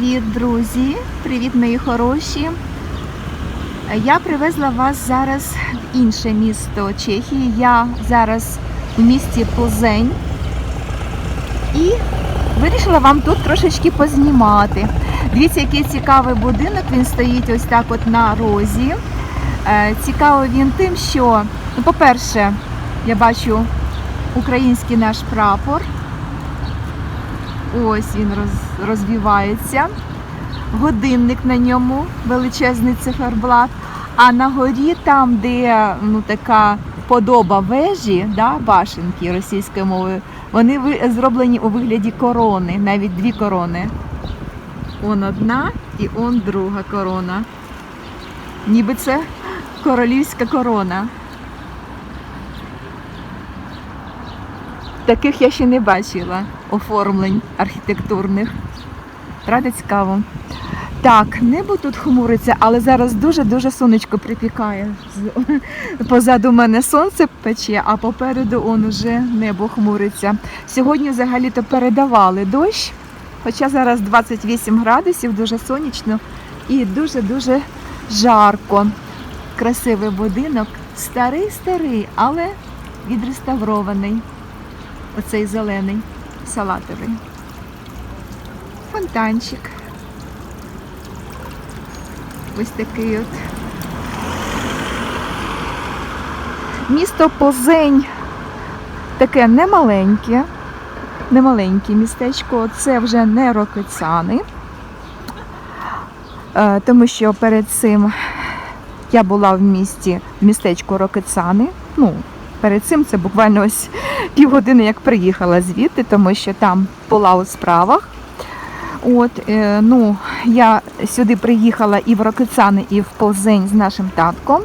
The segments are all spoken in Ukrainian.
Привіт, друзі! Привіт, мої хороші! Я привезла вас зараз в інше місто Чехії. Я зараз в місті Плзень і вирішила вам тут трошечки познімати. Дивіться, який цікавий будинок. Він стоїть ось так от на розі. Е, Цікавий він тим, що, ну, по-перше, я бачу український наш прапор. Ось він роз, розвівається. Годинник на ньому, величезний циферблат. А на горі, там, де ну, така подоба вежі, да, башенки російською мовою, вони зроблені у вигляді корони, навіть дві корони. Он одна і он друга корона. Ніби це королівська корона. Таких я ще не бачила оформлень архітектурних. Правда цікаво. Так, небо тут хмуриться, але зараз дуже-дуже сонечко припікає. Позаду мене сонце пече, а попереду он уже небо хмуриться. Сьогодні взагалі-то передавали дощ, хоча зараз 28 градусів, дуже сонячно і дуже-дуже жарко. Красивий будинок, старий-старий, але відреставрований. Оцей зелений, салатовий. Фонтанчик. Ось такий от. Місто Позень таке немаленьке, немаленьке містечко, це вже не Рокицани. Е, Тому що перед цим я була в місті, в містечку Рокицани. Ну, перед цим це буквально ось півгодини, як приїхала звідти, тому що там була у справах. От, е, ну, я сюди приїхала і в Рокицани, і в Ползень з нашим татком.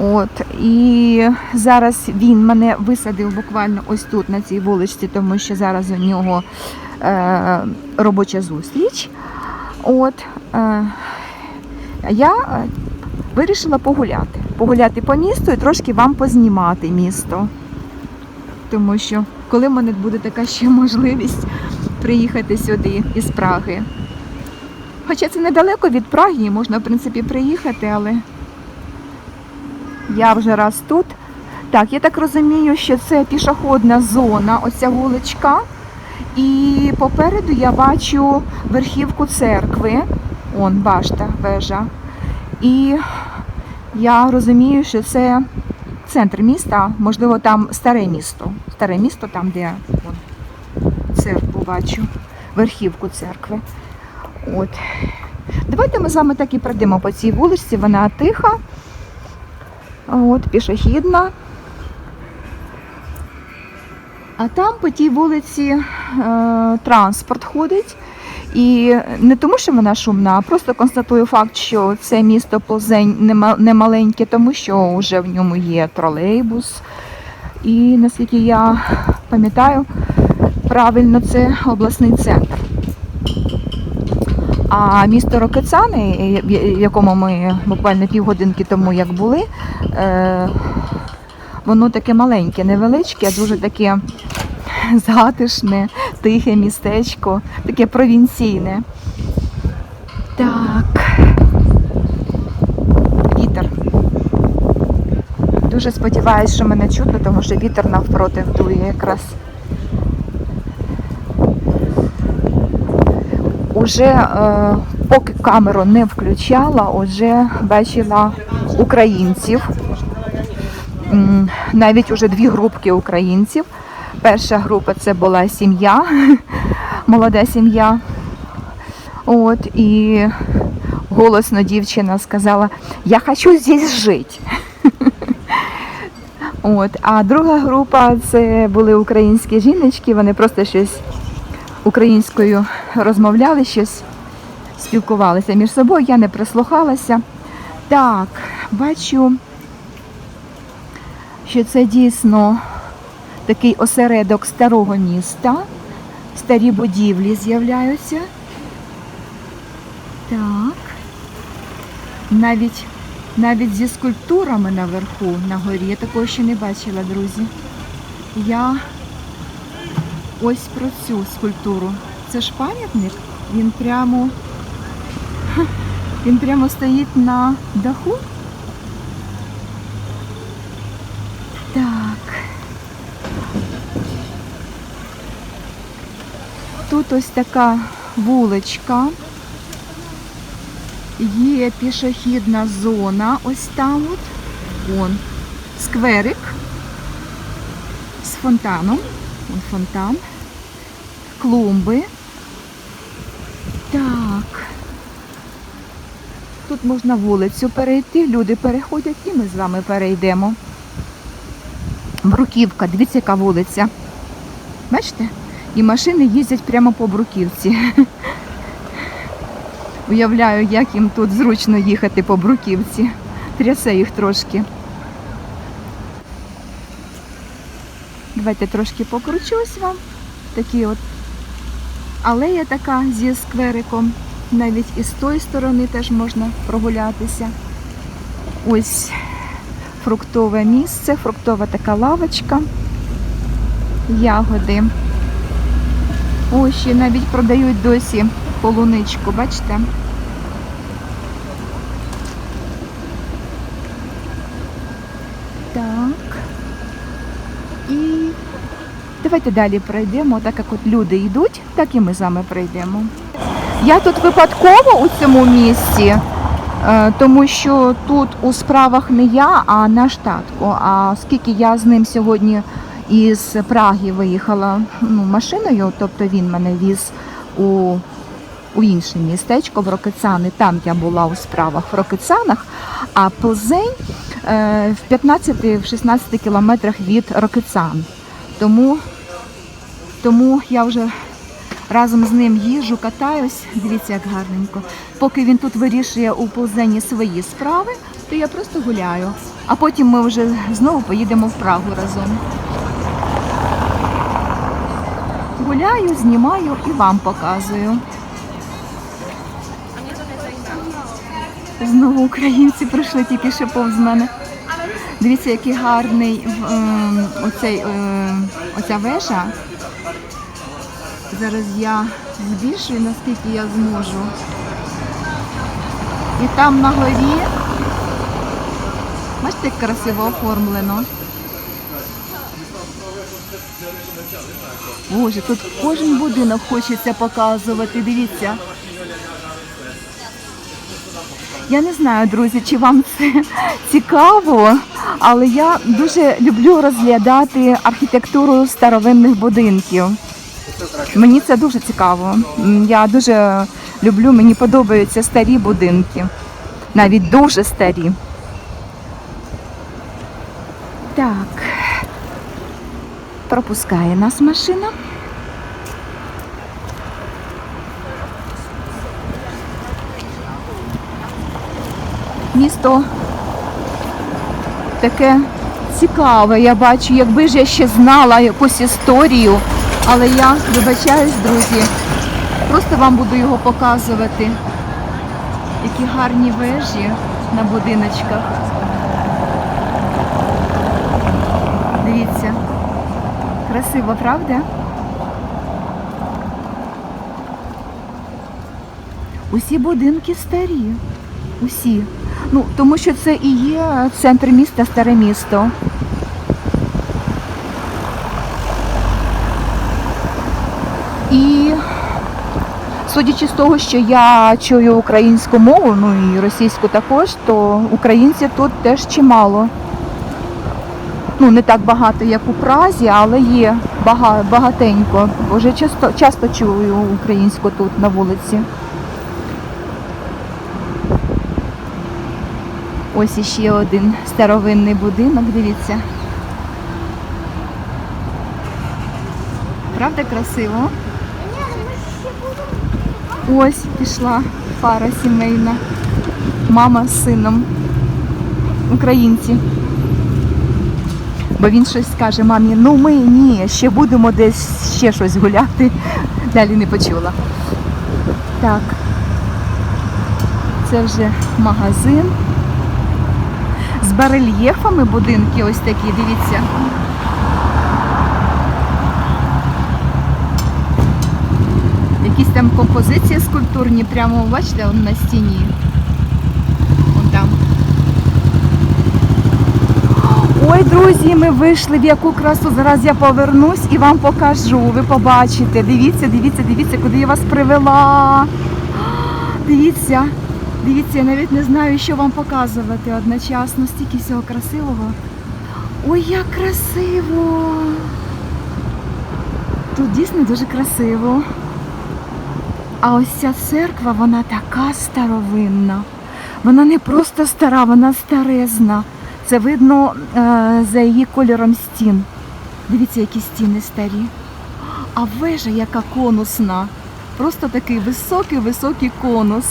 От, і зараз він мене висадив буквально ось тут, на цій вуличці, тому що зараз у нього е, робоча зустріч. От, е, я вирішила погуляти. Погуляти по місту і трошки вам познімати місто. Тому що коли в мене буде така ще можливість приїхати сюди із Праги. Хоча це недалеко від Праги, можна, в принципі, приїхати, але я вже раз тут. Так, я так розумію, що це пішохідна зона, оця вуличка. І попереду я бачу верхівку церкви. Он башта, вежа. І я розумію, що це центр міста, можливо, там старе місто. Старе місто, там, де вон, церкву бачу, верхівку церкви. От. Давайте ми з вами так і пройдемо по цій вуличці, вона тиха, от, пішохідна. А там по тій вулиці е, транспорт ходить. І не тому, що вона шумна, а просто констатую факт, що це місто Плзень нема- не маленьке, тому що вже в ньому є тролейбус. І наскільки я пам'ятаю, правильно це обласний центр. А місто Рокицани, в якому ми буквально півгодинки тому як були, е, воно таке маленьке, невеличке, дуже таке затишне, тихе містечко, таке провінційне. Так. Вітер. Дуже сподіваюся, що мене чутно, тому що вітер навпроти вдує якраз. Уже е, поки камеру не включала, вже бачила українців. Навіть уже дві групки українців. Перша група це була сім'я, молода сім'я. От, і голосно дівчина сказала, я хочу здесь жити. От, а друга група це були українські жіночки, вони просто щось українською розмовляли, щось спілкувалися між собою, я не прислухалася. Так, бачу, що це дійсно такий осередок старого міста. Старі будівлі з'являються. Так. Навіть, навіть зі скульптурами наверху, на горі. Я такого ще не бачила, друзі. Я ось про цю скульптуру. Це ж пам'ятник Він прямо. Він прямо стоїть на даху. Так. Ось така вуличка. Є пішохідна зона ось там от. Вон скверик з фонтаном. Вон фонтан. Клумби. Так. Тут можна вулицю перейти, люди переходять і ми з вами перейдемо. Бруківка, дивіться, яка вулиця. Бачите? І машини їздять прямо по бруківці. Уявляю, як їм тут зручно їхати по бруківці. Трясе їх трошки. Давайте трошки покручусь вам. Такі от алея така зі сквериком. Навіть і з тої сторони теж можна прогулятися. Ось фруктове місце, фруктова така лавочка, ягоди. Ось ще навіть продають досі полуничку, бачите? Так. І давайте далі пройдемо. Так як от люди йдуть, так і ми з вами пройдемо. Я тут випадково у цьому місці, е, тому що тут у справах не я, а наш татко. А оскільки я з ним сьогодні із Праги виїхала ну, машиною, тобто він мене віз у, у інше містечко в Рокицани. Там я була у справах в Рокицанах, а Плзень е, в 15-16 кілометрах від Рокицан. Тому, тому я вже разом з ним їжджу, катаюсь. Дивіться, як гарненько. Поки він тут вирішує у Плзені свої справи, то я просто гуляю. А потім ми вже знову поїдемо в Прагу разом. Гуляю, знімаю і вам показую. Знову українці прийшли тільки що повз мене. Дивіться, який гарний ем, оцей, ем, оця вежа. Зараз я збільшую, наскільки я зможу. І там на горі, бачите, як красиво оформлено. Боже, тут кожен будинок хочеться показувати, дивіться. Я не знаю, друзі, чи вам це цікаво, але я дуже люблю розглядати архітектуру старовинних будинків. Мені це дуже цікаво. Я дуже люблю, мені подобаються старі будинки, навіть дуже старі. Так, пропускає нас машина. Місто таке цікаве. Я бачу, якби ж я ще знала якусь історію, але я вибачаюсь, друзі, просто вам буду його показувати. Які гарні вежі на будиночках. Дивіться. Красиво, правда? Усі будинки старі. Усі. Ну, тому що це і є центр міста, старе місто. І судячи з того, що я чую українську мову, ну і російську також, то українців тут теж чимало. Ну, не так багато, як у Празі, але є багатенько. Вже часто, часто чую українську тут на вулиці. Ось іще один старовинний будинок, дивіться. Правда красиво? Ось пішла пара сімейна. Мама з сином. Українці. Бо він щось скаже мамі, ну ми ні, ще будемо десь ще щось гуляти. Далі не почула. Так. Це вже магазин. З барельєфами будинки ось такі, дивіться. якісь там композиції скульптурні, прямо бачите, на стіні. Вон там. Ой, друзі, ми вийшли в яку красу. Зараз я повернусь і вам покажу. Ви побачите. Дивіться, дивіться, дивіться, куди я вас привела. Дивіться, дивіться, я навіть не знаю, що вам показувати одночасно. Стільки всього красивого. Ой, як красиво! Тут дійсно дуже красиво. А ось ця церква, вона така старовинна. Вона не просто стара, вона старезна. Це видно е, за її кольором стін. Дивіться, які стіни старі. А вежа яка конусна. Просто такий високий-високий конус.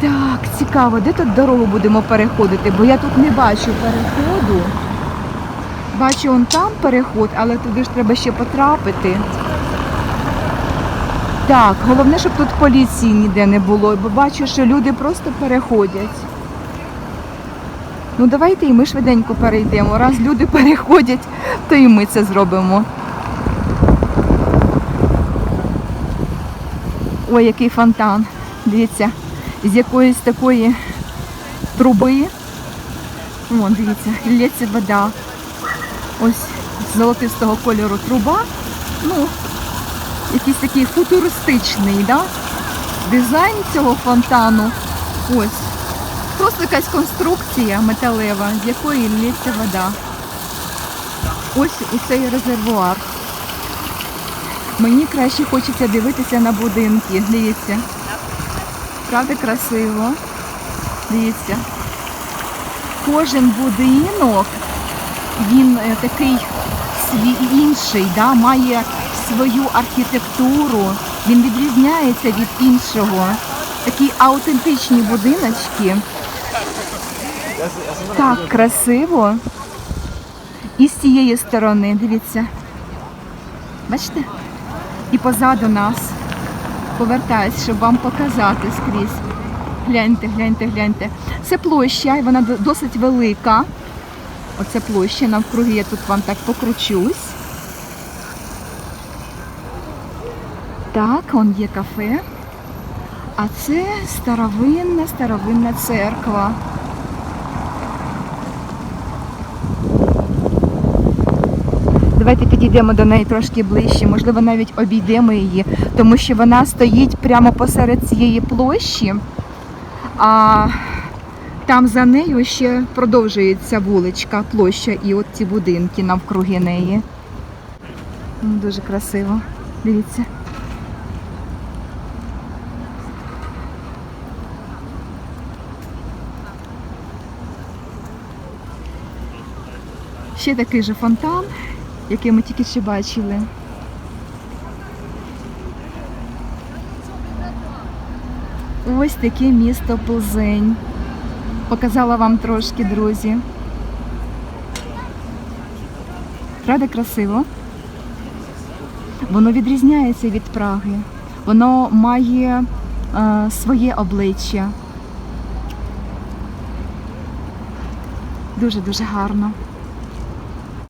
Так, цікаво, де тут дорогу будемо переходити, бо я тут не бачу переходу. Бачу он там переход, але туди ж треба ще потрапити. Так, головне, щоб тут поліції ніде не було, бо бачу, що люди просто переходять. Ну давайте і ми швиденько перейдемо. Раз люди переходять, то і ми це зробимо. Ой, який фонтан. Дивіться, з якоїсь такої труби. Вон, дивіться, лється вода. Ось золотистого кольору труба. Ну, якийсь такий футуристичний, да? дизайн цього фонтану. Ось. Просто якась конструкція металева, з якої лється вода. Ось і цей резервуар. Мені краще хочеться дивитися на будинки. Дивіться. Правда красиво. Дивіться. Кожен будинок, він е, такий свій інший, да, має свою архітектуру. Він відрізняється від іншого. Такі аутентичні будиночки. Так красиво. І з цієї сторони, дивіться. Бачите? І позаду нас. Повертаюсь, щоб вам показати скрізь. Гляньте, гляньте, гляньте. Це площа, вона досить велика. Оце площа, навкруги я тут вам так покручусь. Так, он є кафе. А це старовинна, старовинна церква. Давайте підійдемо до неї трошки ближче, можливо, навіть обійдемо її, тому що вона стоїть прямо посеред цієї площі, а там за нею ще продовжується вуличка, площа і от ці будинки навкруги неї. Дуже красиво. Дивіться. Ще такий же фонтан, який ми тільки що бачили. Ось таке місто Плзень. Показала вам трошки, друзі. Правда красиво? Воно відрізняється від Праги. Воно має е, своє обличчя. Дуже-дуже гарно.